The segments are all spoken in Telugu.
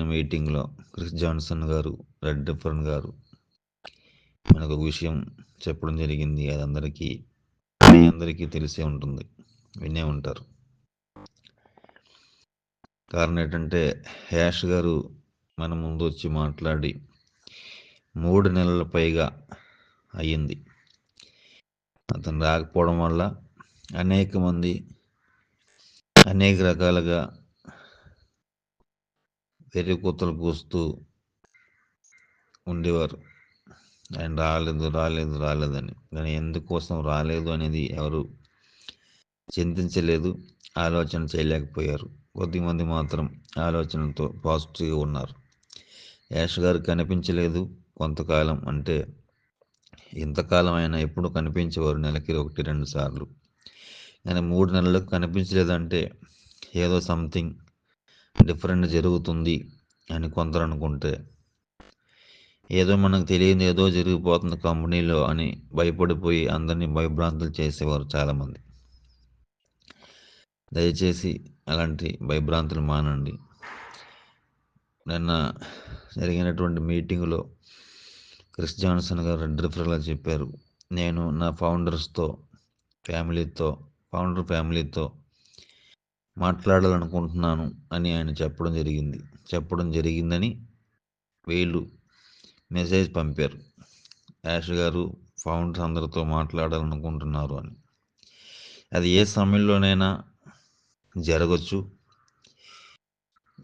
మీటింగ్లో క్రిస్ జాన్సన్ గారు రెడ్ డిఫరెంట్ గారు మనకు ఒక విషయం చెప్పడం జరిగింది. అది అందరికీ మీ అందరికీ తెలిసే ఉంటుంది. వినే ఉంటారు. కారణం ఏంటంటే హ్యాష్ గారు మన ముందు వచ్చి మాట్లాడి మూడు నెలల పైగా అయ్యింది. అతను రాకపోవడం వల్ల అనేక మంది అనేక రకాలుగా వెర్రి కూతలు కూస్తూ ఉండేవారు. ఆయన రాలేదు రాలేదు రాలేదని. కానీ ఎందుకోసం రాలేదు అనేది ఎవరు చింతించలేదు ఆలోచన చేయలేకపోయారు. కొద్దిమంది మాత్రం ఆలోచనతో పాజిటివ్గా ఉన్నారు. యాష్ గారు కనిపించలేదు కొంతకాలం అంటే ఇంతకాలం అయినా ఎప్పుడు కనిపించేవారు నెలకి ఒకటి రెండు సార్లు. కానీ మూడు నెలలకు కనిపించలేదంటే ఏదో సంథింగ్ డిఫరెంట్ జరుగుతుంది అని కొందరు అనుకుంటే ఏదో మనకు తెలియదు ఏదో జరిగిపోతుంది కంపెనీలో అని భయపడిపోయి అందరినీ భయభ్రాంతులు చేసేవారు చాలామంది. దయచేసి అలాంటి భయభ్రాంతులు మానండి. నిన్న జరిగినటువంటి మీటింగ్లో క్రిస్ జాన్సన్ గారు రెడ్ రిఫరల్గా చెప్పారు నేను నా ఫౌండర్స్తో ఫ్యామిలీతో ఫౌండర్ ఫ్యామిలీతో మాట్లాడాలనుకుంటున్నాను అని ఆయన చెప్పడం జరిగింది. చెప్పడం జరిగిందని వీళ్ళు మెసేజ్ పంపారు. యాష్ గారు ఫౌండర్స్ అందరితో మాట్లాడాలనుకుంటున్నారు అని. అది ఏ సమయంలోనైనా జరగచ్చు.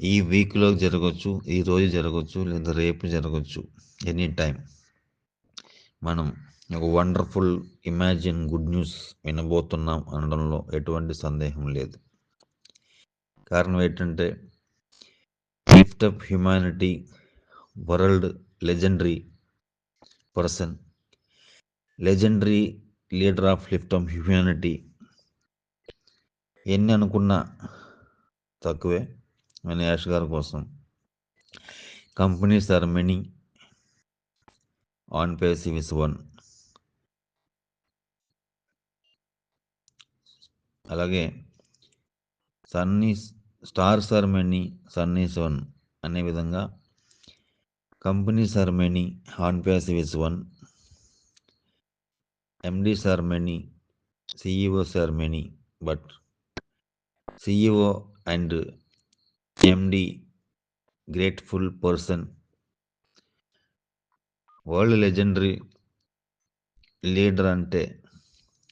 ఈ వీక్లో జరగచ్చు ఈ రోజు జరగచ్చు లేదా రేపు జరగచ్చు ఎనీ టైం మనం ఒక వండర్ఫుల్ ఇమాజిన్ గుడ్ న్యూస్ వినబోతున్నాం అనడంలో ఎటువంటి సందేహం లేదు. కారణం ఏంటంటే lift of humanity world legendary person legendary leader of lift of humanity ఎన్ని అనుకున్నా తక్కువే మన యాష్ గారి కోసం. Companies are many OnPassive is one అలాగే sunny stars are many sunnies one అనే విధంగా companies are many one MD are many CEOs many but CEO and MD grateful person. World legendary leader అంటే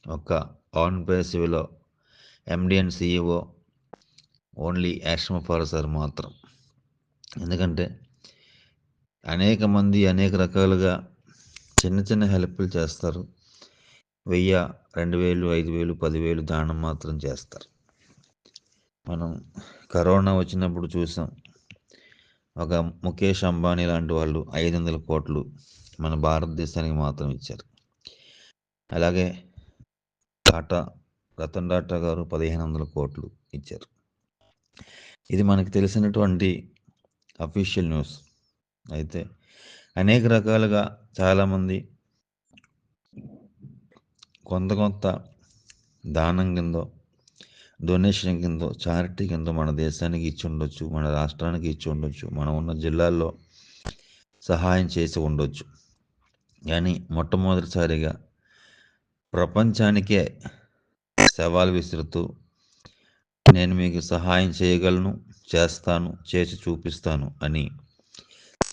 ఒక ఆన్ పేసివిలో ఎండి అండ్ సిఇఓ ఓన్లీ యాష్మ సార్ మాత్రం. ఎందుకంటే అనేక మంది అనేక రకాలుగా చిన్న చిన్న హెల్ప్లు చేస్తారు. వెయ్యి రెండు వేలు ఐదు వేలు పదివేలు దానం మాత్రం చేస్తారు. మనం కరోనా వచ్చినప్పుడు చూసాం. ఒక ముఖేష్ అంబానీ లాంటి వాళ్ళు ఐదు వందల కోట్లు మన భారతదేశానికి మాత్రం ఇచ్చారు. అలాగే టాటా రతన్ టాటా గారు పదిహేను వందల కోట్లు ఇచ్చారు. ఇది మనకు తెలిసినటువంటి అఫీషియల్ న్యూస్. అయితే అనేక రకాలుగా చాలామంది కొంత కొంత దానం కిందో డొనేషన్ కింద చారిటీ కింద మన దేశానికి ఇచ్చి ఉండొచ్చు మన రాష్ట్రానికి ఇచ్చి ఉండొచ్చు మనం ఉన్న జిల్లాల్లో సహాయం చేసి ఉండొచ్చు. కానీ మొట్టమొదటిసారిగా ప్రపంచానికే సవాల్ విసురుతూ నేను మీకు సహాయం చేయగలను చేస్తాను చేసి చూపిస్తాను అని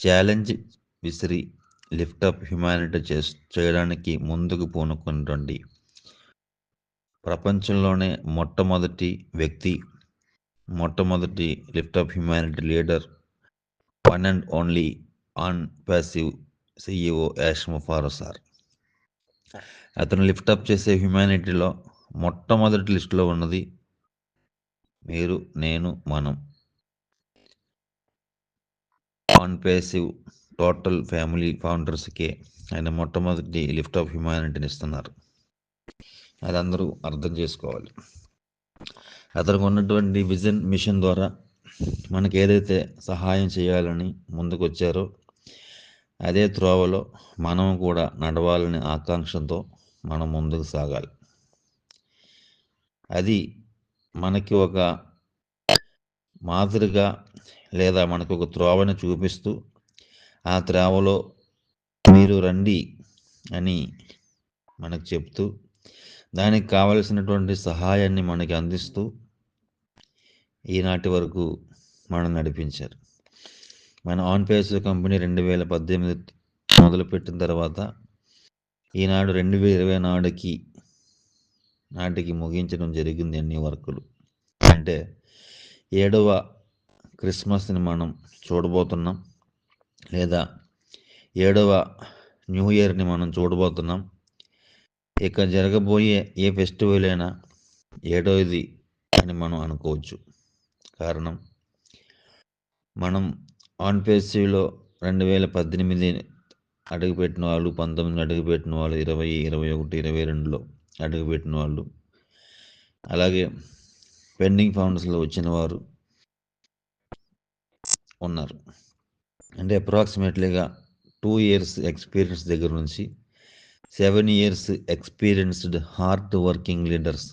ఛాలెంజ్ విసిరి లిఫ్ట్ అప్ హ్యుమానిటీ చే చేయడానికి ముందుకు పూనుకున్నటువంటి ప్రపంచంలోనే మొట్టమొదటి వ్యక్తి మొట్టమొదటి lift of humanity leader one and only OnPassive CEO Ash Mufaro sir. అతను లిఫ్ట్ అప్ చేసే హ్యుమానిటీలో మొట్టమొదటి లిస్టులో ఉన్నది మీరు నేను మనం. ఆన్ పేసివ్ టోటల్ ఫ్యామిలీ ఫౌండర్స్కే ఆయన మొట్టమొదటి లిఫ్ట్ ఆఫ్ హ్యుమానిటీని ఇస్తున్నారు. అది అందరూ అర్థం చేసుకోవాలి. అతనికి ఉన్నటువంటి విజన్ మిషన్ ద్వారా మనకి ఏదైతే సహాయం చేయాలని ముందుకు వచ్చారో అదే త్రోవలో మనం కూడా నడవాలనే ఆకాంక్షతో మనం ముందుకు సాగాలి. అది మనకి ఒక మాదిరిగా లేదా మనకు ఒక త్రోవని చూపిస్తూ ఆ త్రోవలో మీరు రండి అని మనకు చెప్తూ దానికి కావలసినటువంటి సహాయాన్ని మనకి అందిస్తూ ఈనాటి వరకు మనం నడిపించారు. మన ఆన్ పేస్ కంపెనీ రెండు వేల పద్దెనిమిది మొదలుపెట్టిన తర్వాత ఈనాడు రెండు వేల ఇరవై నాడుకి నాటికి ముగించడం జరిగింది అన్ని వర్కులు. అంటే ఏడవ క్రిస్మస్ని మనం చూడబోతున్నాం. లేదా ఏడవ న్యూ ఇయర్ని మనం చూడబోతున్నాం. ఇక జరగబోయే ఏ ఫెస్టివల్ అయినా ఏడవది అని మనం అనుకోవచ్చు. కారణం మనం ఆన్ పేసీలో రెండు వేల పద్దెనిమిది అడుగుపెట్టిన వాళ్ళు పంతొమ్మిది అడుగుపెట్టిన వాళ్ళు ఇరవై ఇరవై ఒకటి ఇరవై రెండులో అడుగుపెట్టిన వాళ్ళు అలాగే పెండింగ్ ఫౌండ్స్లో వచ్చిన వారు ఉన్నారు. అంటే అప్రాక్సిమేట్లీగా టూ ఇయర్స్ ఎక్స్పీరియన్స్ దగ్గర నుంచి seven years experienced hard working leaders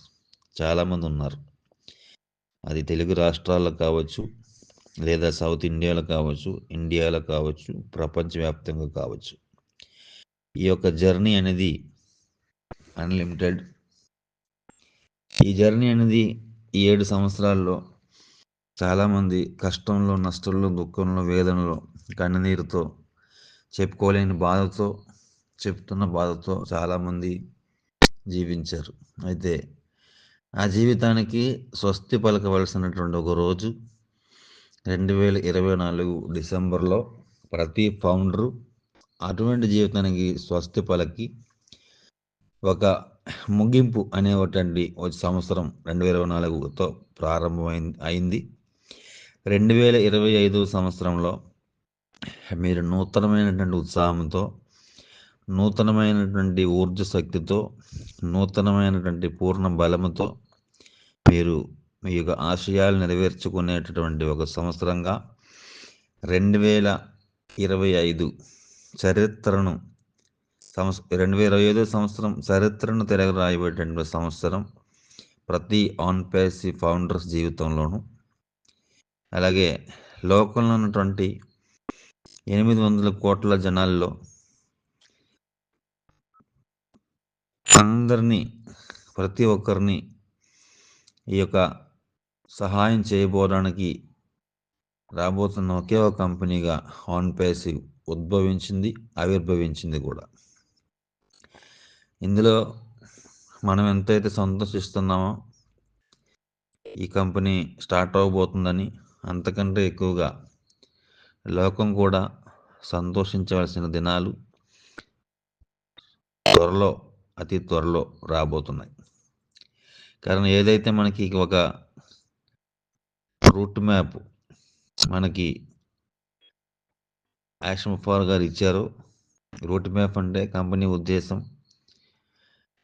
చాలామంది ఉన్నారు. అది తెలుగు రాష్ట్రాల్లో కావచ్చు లేదా సౌత్ ఇండియాలో కావచ్చు ఇండియాలో కావచ్చు ప్రపంచవ్యాప్తంగా కావచ్చు. ఈ యొక్క జర్నీ అనేది అన్లిమిటెడ్ ఈ జర్నీ అనేది ఈ ఏడు సంవత్సరాల్లో చాలామంది కష్టంలో నష్టంలో దుఃఖంలో వేదనలో కన్నీరుతో చెప్పుకోలేని బాధతో చెప్తున్న బాధతో చాలామంది జీవించారు. అయితే ఆ జీవితానికి స్వస్తి పలకవలసినటువంటి ఒక రోజు రెండు వేల ఇరవై నాలుగు డిసెంబర్లో ప్రతి ఫౌండరు అటువంటి జీవితానికి స్వస్తి పలకి ఒక ముగింపు అనేటువంటి ఒక సంవత్సరం రెండు వేల ఇరవై నాలుగుతో ప్రారంభమైంది అయింది. రెండు వేల ఇరవై ఐదు సంవత్సరంలో మీరు నూతనమైనటువంటి ఉత్సాహంతో నూతనమైనటువంటి ఊర్జ శక్తితో నూతనమైనటువంటి పూర్ణ బలముతో మీరు మీ యొక్క ఆశయాలు నెరవేర్చుకునేటటువంటి ఒక సంవత్సరంగా రెండు వేల ఇరవై ఐదు చరిత్రను సంవత్స రెండు వేల ఇరవై ఐదో సంవత్సరం చరిత్రను తిరగరాయబడేటువంటి సంవత్సరం ప్రతి ఆన్పేసి ఫౌండర్స్ జీవితంలోనూ. అలాగే లోకంలో ఉన్నటువంటి ఎనిమిది వందల కోట్ల జనాల్లో అందరినీ ప్రతి ఒక్కరిని ఈ యొక్క సహాయం చేయబోవడానికి రాబోతున్న ఒకే ఒక కంపెనీగా ఆన్పేసి ఉద్భవించింది ఆవిర్భవించింది కూడా. ఇందులో మనం ఎంతైతే సంతోషిస్తున్నామో ఈ కంపెనీ స్టార్ట్ అవ్వబోతుందని అంతకంటే ఎక్కువగా లోకం కూడా సంతోషించవలసిన దినాలు త్వరలో అతి త్వరలో రాబోతున్నాయి. కారణం ఏదైతే మనకి ఒక రూట్ మ్యాప్ మనకి యాక్షన్ ఫార్ గారు ఇచ్చారో రూట్ మ్యాప్ అంటే కంపెనీ ఉద్దేశం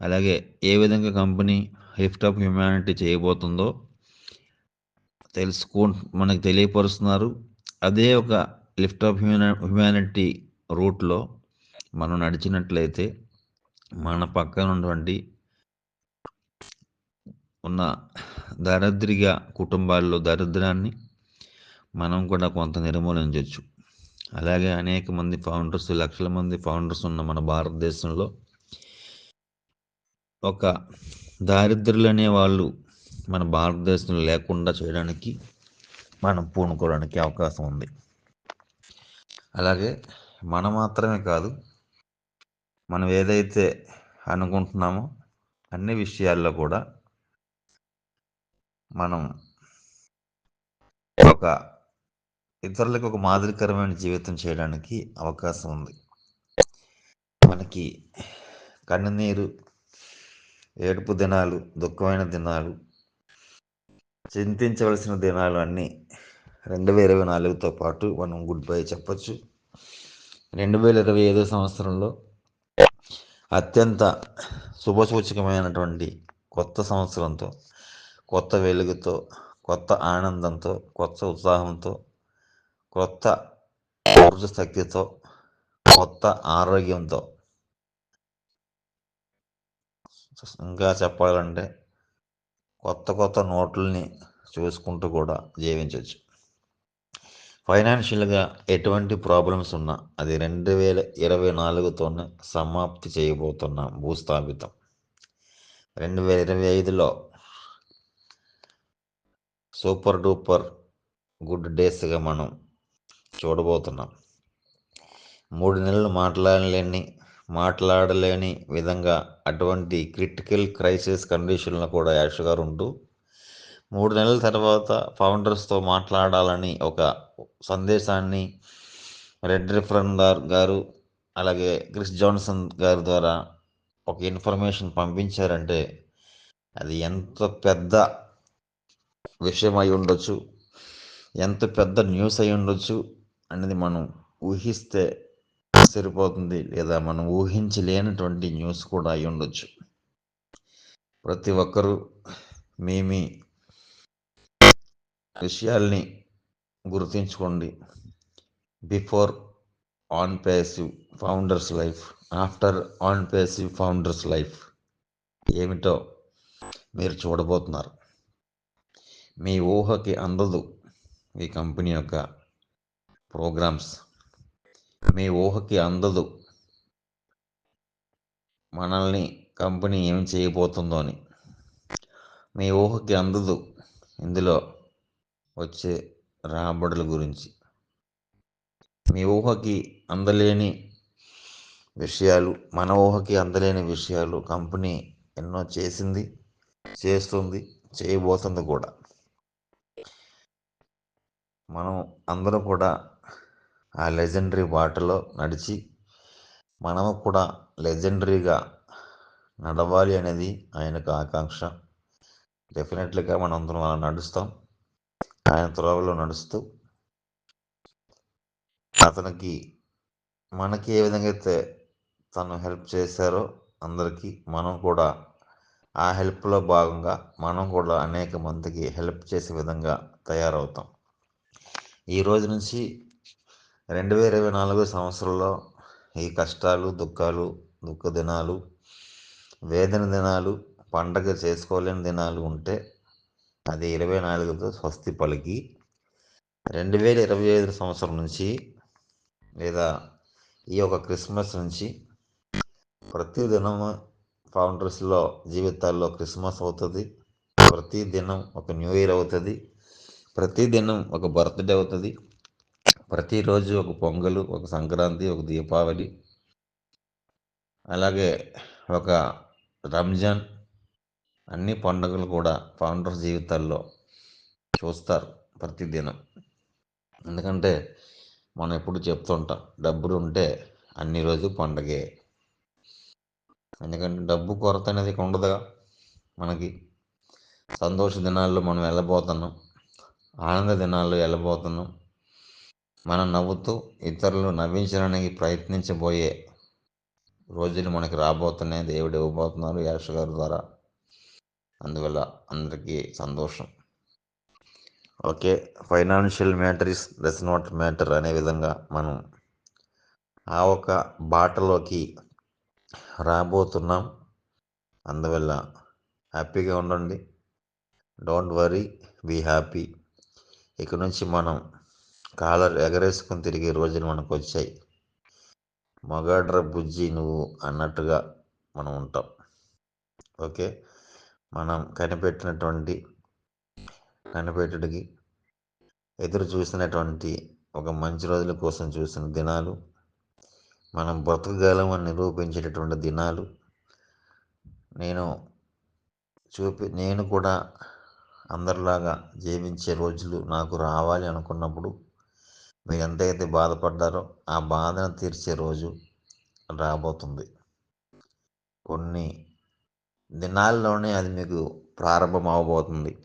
అలాగే ఏ విధంగా కంపెనీ లిఫ్ట్ ఆఫ్ హ్యుమానిటీ చేయబోతుందో తెలుసుకో మనకు తెలియపరుస్తున్నారు. అదే ఒక లిఫ్ట్ ఆఫ్ హ్యూమా హ్యుమానిటీ రూట్లో మనం నడిచినట్లయితే మన పక్కన ఉన్నటువంటి ఉన్న దరిద్రిగా కుటుంబాల్లో దరిద్రాన్ని మనం కూడా కొంత నిర్మూలించవచ్చు అలాగే అనేక మంది ఫౌండర్స్ లక్షల మంది ఫౌండర్స్ ఉన్న మన భారతదేశంలో ఒక దారిద్రులు అనే వాళ్ళు మన భారతదేశంలో లేకుండా చేయడానికి మనం పూనుకోవడానికి అవకాశం ఉంది. అలాగే మనం మాత్రమే కాదు మనం ఏదైతే అనుకుంటున్నామో అన్ని విషయాల్లో కూడా మనం ఒక ఇతరులకు ఒక మాదిరికరమైన జీవితం చేయడానికి అవకాశం ఉంది. మనకి కన్నీరు ఏడుపు దినాలు దుఃఖమైన దినాలు చింతించవలసిన దినాలు అన్నీ రెండు వేల ఇరవై నాలుగుతో పాటు మనం గుడ్ బై చెప్పచ్చు. రెండు వేల ఇరవై ఐదో సంవత్సరంలో అత్యంత శుభసూచకమైనటువంటి కొత్త సంవత్సరంతో కొత్త వెలుగుతో కొత్త ఆనందంతో కొత్త ఉత్సాహంతో కొత్త ఊర్జ శక్తితో కొత్త ఆరోగ్యంతో ఇంకా చెప్పాలంటే కొత్త కొత్త నోట్లని చూసుకుంటూ కూడా జీవించవచ్చు ఫైనాన్షియల్గా ఎటువంటి ప్రాబ్లమ్స్ ఉన్నా అది రెండు వేల ఇరవై నాలుగుతోనే సమాప్తి చేయబోతున్నాం భూస్థాపితం. రెండు వేల ఇరవై ఐదులో సూపర్ డూపర్ గుడ్ డేస్గా మనం చూడబోతున్నాం. మూడు నెలలు మాట్లాడలేని మాట్లాడలేని విధంగా అటువంటి క్రిటికల్ క్రైసిస్ కండిషన్లో కూడా యాష్ గారు ఉంటూ మూడు నెలల తర్వాత ఫౌండర్స్తో మాట్లాడాలని ఒక సందేశాన్ని రెడ్ రిఫరెండర్ గారు అలాగే క్రిస్ జాన్సన్ గారి ద్వారా ఒక ఇన్ఫర్మేషన్ పంపించారంటే అది ఎంత పెద్ద విషయం అయి ఉండొచ్చు ఎంత పెద్ద న్యూస్ అయి ఉండొచ్చు అనేది మనం ఊహిస్తే సరిపోతుంది. లేదా మనం ఊహించలేనటువంటి న్యూస్ కూడా అయి ఉండొచ్చు. ప్రతి ఒక్కరూ మీ మీ విషయాల్ని గుర్తించుకోండి. Before OnPassive founders life after OnPassive founders life ఏమిటో మీరు చూడబోతున్నారు. మీ ఊహకి అందదు ఈ కంపెనీ యొక్క ప్రోగ్రామ్స్. మీ ఊహకి అందదు. మనల్ని కంపెనీ ఏం చేయబోతుందో అని మీ ఊహకి అందదు. ఇందులో వచ్చే రాబడుల గురించి. మీ ఊహకి అందలేని విషయాలు మన ఊహకి అందలేని విషయాలు కంపెనీ ఎన్నో చేసింది చేస్తుంది చేయబోతుంది కూడా. మనం అందరూ కూడా ఆ లెజెండరీ బాటలో నడిచి మనము కూడా లెజెండరీగా నడవాలి అనేది ఆయనకు ఆకాంక్ష. డెఫినెట్లీగా మనం అందరం అలా నడుస్తాం. ఆయన త్రోవలో నడుస్తూ అతనికి మనకి ఏ విధంగా అయితే తను హెల్ప్ చేశారో అందరికీ మనం కూడా ఆ హెల్ప్లో భాగంగా మనం కూడా అనేక మందికి హెల్ప్ చేసే విధంగా తయారవుతాం. ఈ రోజు నుంచి రెండు వేల ఇరవై నాలుగు సంవత్సరంలో ఈ కష్టాలు దుఃఖాలు దుఃఖ దినాలు వేదన దినాలు పండగ చేసుకోలేని దినాలు ఉంటే అది ఇరవై నాలుగుతో స్వస్తి పలికి. రెండు వేల ఇరవై ఐదు సంవత్సరం నుంచి లేదా ఈ యొక్క క్రిస్మస్ నుంచి ప్రతి దినం ఫౌండర్స్లో జీవితాల్లో క్రిస్మస్ అవుతుంది. ప్రతి దినం ఒక న్యూ ఇయర్ అవుతుంది. ప్రతి దినం ఒక బర్త్డే అవుతుంది. ప్రతిరోజు ఒక పొంగలు ఒక సంక్రాంతి ఒక దీపావళి అలాగే ఒక రంజాన్ అన్ని పండుగలు కూడా ఫౌండర్ జీవితాల్లో చూస్తారు ప్రతిదినం. ఎందుకంటే మనం ఎప్పుడు చెప్తుంటాం డబ్బులు ఉంటే అన్ని రోజు పండగే. ఎందుకంటే డబ్బు కొరత అనేది ఉండదుగా మనకి. సంతోష దినాల్లో మనం వెళ్ళబోతున్నాం ఆనంద దినాల్లో వెళ్ళబోతున్నాం మనం నవ్వుతూ ఇతరులు నవ్వించడానికి ప్రయత్నించబోయే రోజులు మనకి రాబోతున్నాయి. దేవుడు ఇవ్వబోతున్నారు యాష గారి ద్వారా. అందువల్ల అందరికీ సంతోషం. Okay financial matter is does not matter అనే విధంగా మనం ఆ ఒక బాటలోకి రాబోతున్నాం. అందువల్ల హ్యాపీగా ఉండండి. Don't worry be happy. ఇక నుంచి మనం కాలర్ ఎగరేసుకుని తిరిగే రోజులు మనకు వచ్చాయి మగాడ్ర బుజ్జి నువ్వు అన్నట్టుగా మనం ఉంటాం. ఓకే? మనం కనిపెట్టినటువంటి కనిపెట్టుడికి ఎదురు చూసినటువంటి ఒక మంచి రోజుల కోసం చూసిన దినాలు మనం బ్రతకగలం అని నిరూపించేటటువంటి దినాలు నేను చూపి నేను కూడా అందరిలాగా జీవించే రోజులు నాకు రావాలి అనుకున్నప్పుడు మీరు ఎంతైతే బాధపడ్డారో ఆ బాధను తీర్చే రోజు రాబోతుంది. కొన్ని దినాల్లోనే అది మీకు ప్రారంభం అవబోతుంది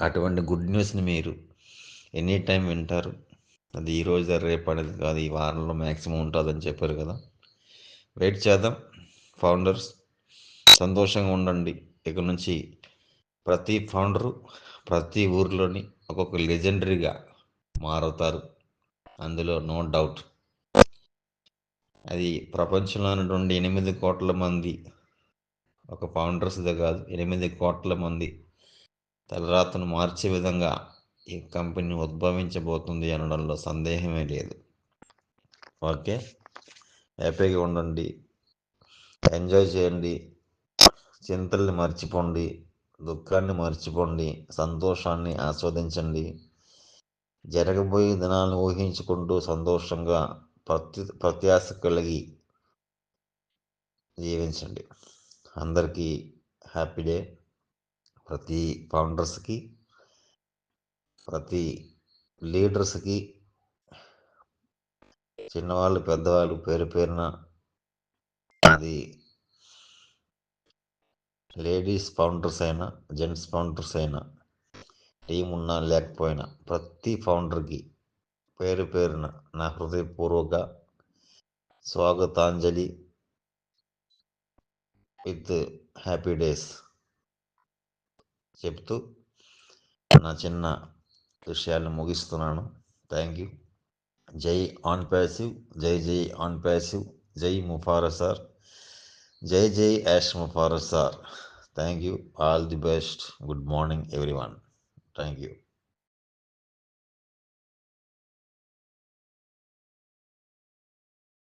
అటువంటి గుడ్ న్యూస్ని మీరు ఎనీ టైం వింటారు. అది ఈరోజు రేపు అనేది కాదు ఈ వారంలో మ్యాక్సిమం ఉంటుందని చెప్పారు కదా. వెయిట్ చేద్దాం ఫౌండర్స్. సంతోషంగా ఉండండి. ఇక్కడ నుంచి ప్రతి ఫౌండరు ప్రతి ఊర్లోని ఒక్కొక్క లెజెండరీగా మారవుతారు అందులో నో డౌట్. అది ప్రపంచంలో ఉన్నటువంటి ఎనిమిది కోట్ల మంది. ఒక ఫౌండర్స్దే కాదు ఎనిమిది కోట్ల మంది. తలరాతను మార్చే విధంగా ఈ కంపెనీ ఉద్భవించబోతుంది అనడంలో సందేహమే లేదు. ఓకే? హ్యాపీగా ఉండండి. ఎంజాయ్ చేయండి. చింతల్ని మర్చిపోండి. దుఃఖాన్ని మర్చిపోండి. సంతోషాన్ని ఆస్వాదించండి. జరగబోయే దినాలను ఊహించుకుంటూ సంతోషంగా ప్రతి ప్రత్యాశ కలిగి జీవించండి. అందరికీ హ్యాపీ డే. ప్రతి ఫౌండర్స్కి ప్రతి లీడర్స్కి చిన్నవాళ్ళు పెద్దవాళ్ళు పేరు పేరున అది లేడీస్ ఫౌండర్స్ అయినా జెంట్స్ ఫౌండర్స్ అయినా టీం ఉన్నా లేకపోయినా ప్రతి ఫౌండర్కి పేరు పేరున నా హృదయపూర్వక స్వాగతాంజలి విత్ హ్యాపీ డేస్ చెప్తూ నా చిన్న విషయాన్ని ముగిస్తున్నాను. Thank you. జై ఆన్ ప్యాసివ్ జై జై ఆన్ ప్యాసివ్ జై ముఫారసార్ జై జై Ash ముఫారసార్ thank you. All the best. Good morning everyone. One thank you